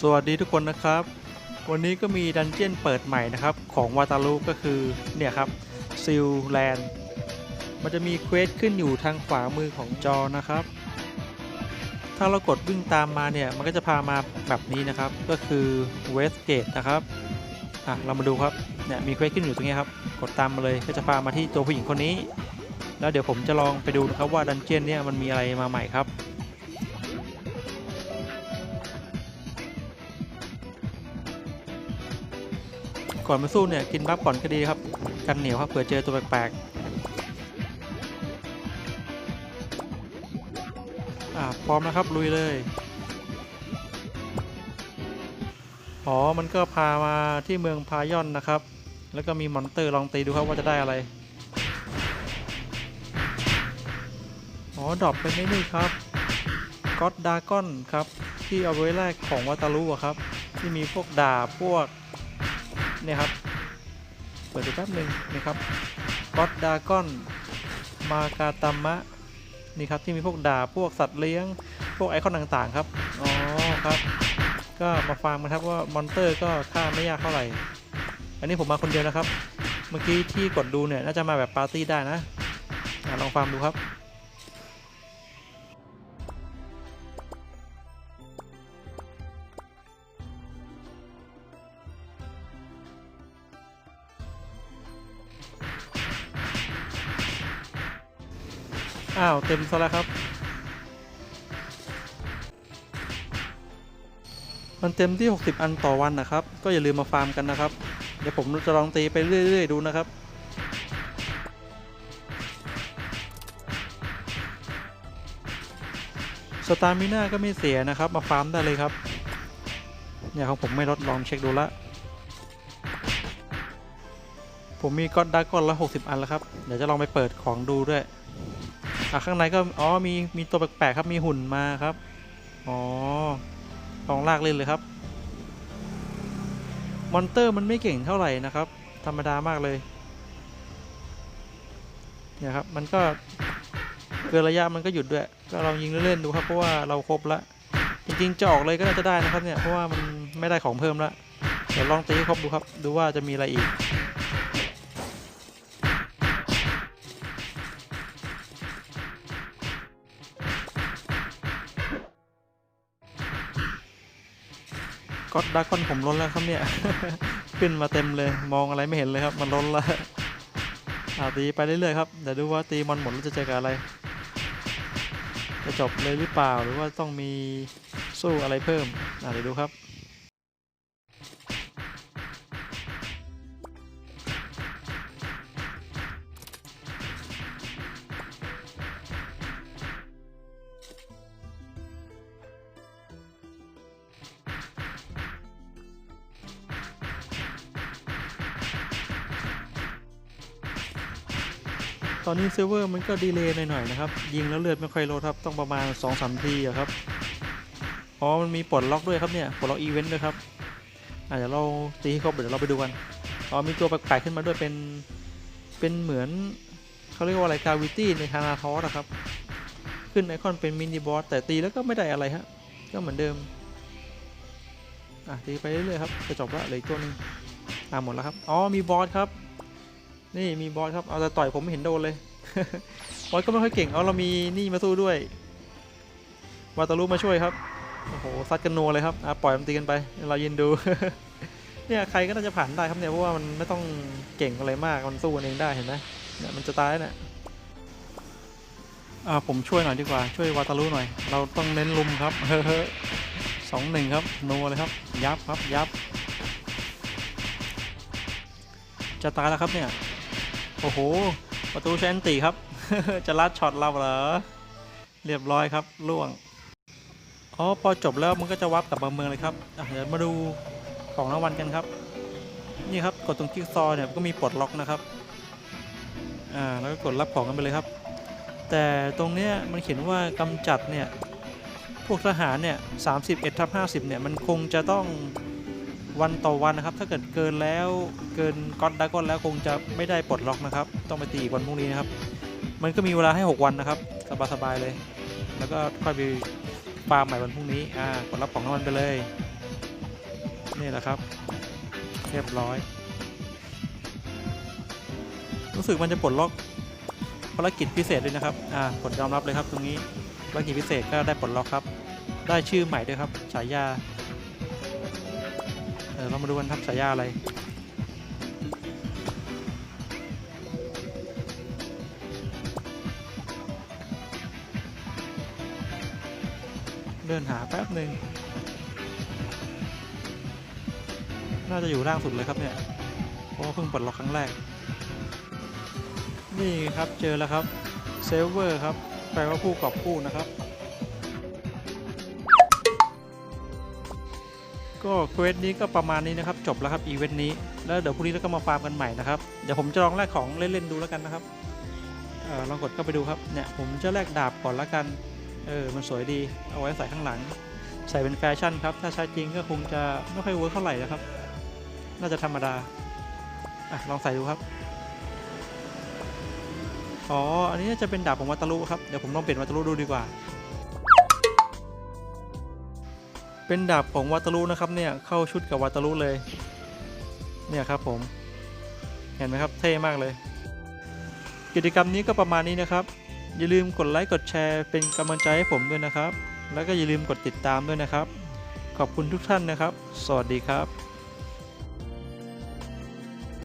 สวัสดีทุกคนนะครับ วันนี้ก็มีดันเจี้ยนเปิดใหม่นะครับ ของวาตารุก็คือเนี่ยครับซิลแลนด์มันจะมีเควสขึ้นอยู่ทางขวามือของจอนะครับ ถ้าเรากดวิ่งตามมาเนี่ย มันก็จะพามาแบบนี้นะครับ ก็คือเวสเกตนะครับอะเรามาดูครับเนี่ยมีเควสขึ้นอยู่ตรงนี้ครับ กดตามมาเลยก็จะพามาที่ตัวผู้หญิงคนนี้ แล้วเดี๋ยวผมจะลองไปดูนะครับว่าดันเจี้ยนเนี่ยมันมีอะไรมาใหม่ครับ ก่อนมาสู้เนี่ยกินบัฟก่อนก็ดีครับกันเหนียวครับเผื่อเจอตัวแปลกๆอ่าพร้อมนะครับลุยเลยอ๋อมันก็พามาที่เมืองพายอนนะครับ แล้วก็มีมอนเตอร์ลองตีดูครับว่าจะได้อะไรอ๋อดรอปเป็นไอ้นี่ครับก็อดดากอนครับที่เอาไว้แรกของวัตารุอะครับ ที่มีพวกดาบพวก นี่ยครับ เปิดดูแป๊บหนึ่งนะครับก็อดดากอนมากาตามะนี่ครับที่มีพวกดาบพวกสัตว์เลี้ยง พวกไอคอนต่างๆครับอ๋อครับก็มาฟังกันครับว่ามอนเตอร์ก็ฆ่าไม่ยากเท่าไหร่ อันนี้ผมมาคนเดียวนะครับ เมื่อกี้ที่กดดูเนี่ยน่าจะมาแบบปาร์ตี้ได้นะอะลองฟังดูครับ อ้าว เต็มซะแล้วครับ มันเต็มที่ 60 อันต่อวันนะครับ ก็อย่าลืมมาฟาร์มกันนะครับ เดี๋ยวผมจะลองตีไปเรื่อย ๆ ดูนะครับสตามิน่าก็ไม่เสียนะครับ มาฟาร์มได้เลยครับ เนี่ยของผมไม่ลดลองเช็คดูละ ผมมีก็อดดากก้อนละ 60 อันแล้วครับ เดี๋ยวจะลองไปเปิดของดูด้วย อะข้างในก็อ๋อมีมีตัวแปลกๆครับมีหุ่นมาครับอ๋อลองลากเล่นเลยครับมอนเตอร์มันไม่เก่งเท่าไหร่นะครับ ธรรมดามากเลยเนี่ยครับมันก็เกินระยะมันก็หยุดด้วย ก็ลองยิงเล่นๆดูครับเพราะว่าเราครบละจริงๆจะออกเลยก็น่าจะได้นะครับเนี่ยเพราะว่ามันไม่ได้ของเพิ่มละเดี๋ยวลองตีให้ครบดูครับ ดูว่าจะมีอะไรอีก ก็อดดากอนผมล้นแล้วครับเนี่ย ขึ้นมาเต็มเลย มองอะไรไม่เห็นเลยครับ มันล้นแล้วอาตีไปเรื่อยๆครับ เดี๋ยวดูว่าตีมอนหมดแล้วจะเจอกับอะไร จะจบเลยหรือเปล่า หรือว่าต้องมีสู้อะไรเพิ่มเดี๋ยวดูครับ ตอนนี้เซิร์ฟเวอร์มันก็ดีเลย์หน่อยๆนะครับ ยิงแล้วเลือดไม่ค่อยลดครับ ต้องประมาณ2อสทีอะครับ อ๋อ มันมีปลดล็อกด้วยครับเนี่ย ปลดล็อกอีเวนต์ด้วยครับอะเดี๋ยวเราตีให้ครบเดี๋ยวเราไปดูกัน อ๋อ มีตัวแปลกๆขึ้นมาด้วยเป็น เป็นเหมือนเขาเรียกว่าอะไรกาวิตี้ในทานาทอสอะครับ ขึ้นไอคอนเป็นมินิบอสแต่ตีแล้วก็ไม่ได้อะไรฮะ ก็เหมือนเดิม อะตีไปเรื่อยๆครับจะจบล้วเหลืออีกตัวหนึงอะหมดแล้วครับ อ๋อ มีบอสครับ นี่มีบอสครับ เอาแต่ต่อยผมไม่เห็นโดนเลย บอสก็ไม่ค่อยเก่ง เอาเรามีนี่มาสู้ด้วย วาตารุมาช่วยครับ โอ้โหซัดกันนัวเลยครับอะปล่อยมันตีกันไป เรายืนดู เนี่ยใครก็น่าจะผ่านได้ครับเนี่ยเพราะว่ามันไม่ต้องเก่งอะไรมาก มันสู้กันเองได้เห็นไหมเนี่ยมันจะตายเนี่ยอ่าผมช่วยหน่อยดีกว่า ช่วยวาตารุหน่อย เราต้องเน้นลุมครับ เฮ้อสองหนึ่งครับนัวเลยครับ ยับครับยับจะตายแล้วครับเนี่ย โอ้โห ประตูใช้อันตีครับ จะลัดช็อตเราเหรอ เรียบร้อยครับล่วง อ๋อ พอจบแล้วมันก็จะวับกลับมาเมืองเลยครับเดี๋ยวมาดูของรางวัลกันครับ นี่ครับกดตรงจิ๊กซอเนี่ยก็มีปลดล็อกนะครับ อ่า แล้วก็กดรับของกันไปเลยครับ แต่ตรงเนี้ยมันเขียนว่ากำจัดเนี่ย พวกทหารเนี่ย31ทับ50เนี่ยมันคงจะต้อง วันต่อวันนะครับ ถ้าเกิดเกินแล้วเกินก็อดดากอนแล้วคงจะไม่ได้ปลดล็อกนะครับ ต้องไปตีอีกวันพรุ่งนี้นะครับ มันก็มีเวลาให้ 6 วันนะครับ สบายๆเลย แล้วก็ค่อยไปฟาร์มใหม่วันพรุ่งนี้อ่ากดรับของรางวัลไปเลย นี่แหละครับ เรียบร้อย รู้สึกมันจะปลดล็อกภารกิจพิเศษด้วยนะครับ อ่า ผลยอมรับเลยครับตรงนี้ภารกิจพิเศษก็ได้ปลดล็อกครับ ได้ชื่อใหม่ด้วยครับ ฉายา เออเรามาดูกันครับฉายาอะไรเดินหาแป๊บหนึ่ง น่าจะอยู่ล่างสุดเลยครับเนี่ย เพราะเพิ่งปลดล็อกครั้งแรก นี่ครับเจอแล้วครับ เซฟเวอร์ครับ แปลว่าผู้กอบกู้นะครับ ก็เควสนี้ก็ประมาณนี้นะครับจบแล้วครับอีเวนต์นี้แล้วเดี๋ยวพรุ่งนี้เราก็มาฟาร์มกันใหม่นะครับเดี๋ยวผมจะลองแลกของเล่นๆดูแล้วกันนะครับเออลองกดเข้าไปดูครับเนี่ยผมจะแลกดาบก่อนละกันเออมันสวยดีเอาไว้ใส่ข้างหลัง ใส่เป็นแฟชั่นครับถ้าใช้จริงก็คงจะไม่ค่อยเวิร์คเท่าไหร่นะครับ น่าจะธรรมดาอะลองใส่ดูครับอ๋ออันนี้จะเป็นดาบของวัตารุครับเดี๋ยวผมลองเปลี่ยนวัตารุดูดีกว่า เป็นดาบของวัตารุนะครับเนี่ยเข้าชุดกับวัตารุเลย เนี่ยครับผม เห็นไหมครับเท่มากเลย กิจกรรมนี้ก็ประมาณนี้นะครับ อย่าลืมกดไลค์กดแชร์ เป็นกำลังใจให้ผมด้วยนะครับ แล้วก็อย่าลืมกดติดตามด้วยนะครับ ขอบคุณทุกท่านนะครับ สวัสดีครับ